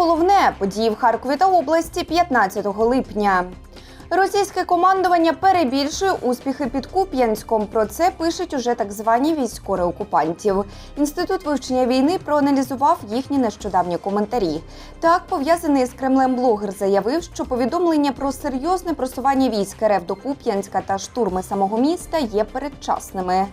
головне події в Харкові та області 15 липня. Російське командування перебільшує успіхи під Куп'янськом. Про це пишуть уже так звані військові окупантів. Інститут вивчення війни проаналізував їхні нещодавні коментарі. Так, пов'язаний з Кремлем блогер заявив, що повідомлення про серйозне просування військ РФ до Куп'янська та штурми самого міста є передчасними.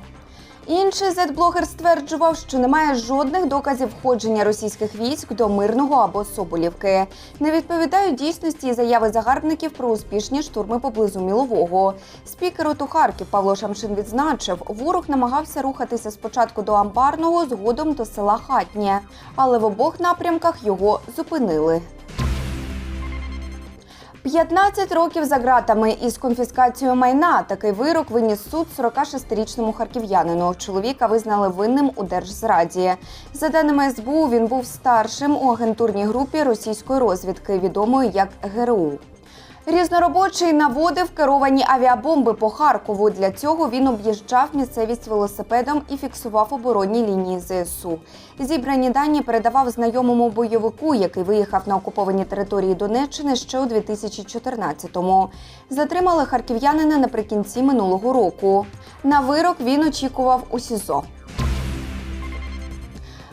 Інший зет-блогер стверджував, що немає жодних доказів входження російських військ до мирного або Соболівки. Не відповідають дійсності заяви загарбників про успішні штурми поблизу Мілового. Спікер ОТУ Харків Павло Шамшин відзначив, ворог намагався рухатися спочатку до Амбарного, згодом до села Хатнє, але в обох напрямках його зупинили. 15 років за ґратами із конфіскацією майна. Такий вирок виніс суд 46-річному харків'янину. Чоловіка визнали винним у держзраді. За даними СБУ, він був старшим у агентурній групі російської розвідки, відомої як ГРУ. Різноробочий наводив керовані авіабомби по Харкову. Для цього він об'їжджав місцевість велосипедом і фіксував оборонні лінії ЗСУ. Зібрані дані передавав знайомому бойовику, який виїхав на окуповані території Донеччини ще у 2014-му. Затримали харків'янина наприкінці минулого року. На вирок він очікував у СІЗО.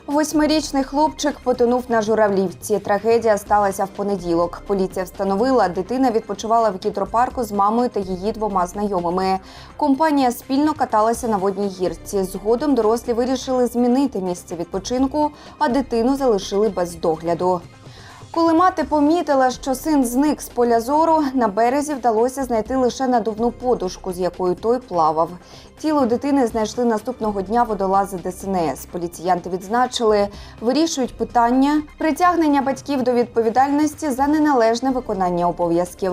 Восьмирічний хлопчик потонув на журавлівці. Трагедія сталася в понеділок. Поліція встановила, дитина відпочивала в гідропарку з мамою та її двома знайомими. Компанія спільно каталася на водній гірці. Згодом дорослі вирішили змінити місце відпочинку, а дитину залишили без догляду. Коли мати помітила, що син зник з поля зору, на березі вдалося знайти лише надувну подушку, з якою той плавав. Тіло дитини знайшли наступного дня водолази ДСНС. Поліціянти відзначили, вирішують питання притягнення батьків до відповідальності за неналежне виконання обов'язків.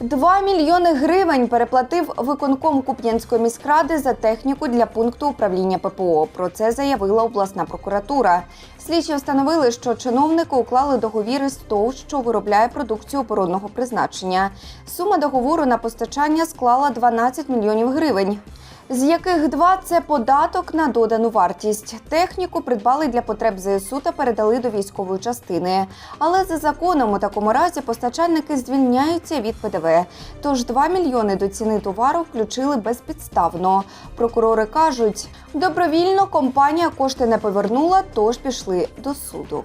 2 мільйони гривень переплатив виконком Куп'янської міськради за техніку для пункту управління ППО. Про це заявила обласна прокуратура. Слідчі встановили, що чиновники уклали договіри з ТОВ, що виробляє продукцію оборонного призначення. Сума договору на постачання склала 12 мільйонів гривень. З яких два це податок на додану вартість. Техніку придбали для потреб ЗСУ та передали до військової частини. Але за законом у такому разі постачальники звільняються від ПДВ. Тож 2 мільйони до ціни товару включили безпідставно. Прокурори кажуть, добровільно компанія кошти не повернула, тож пішли до суду.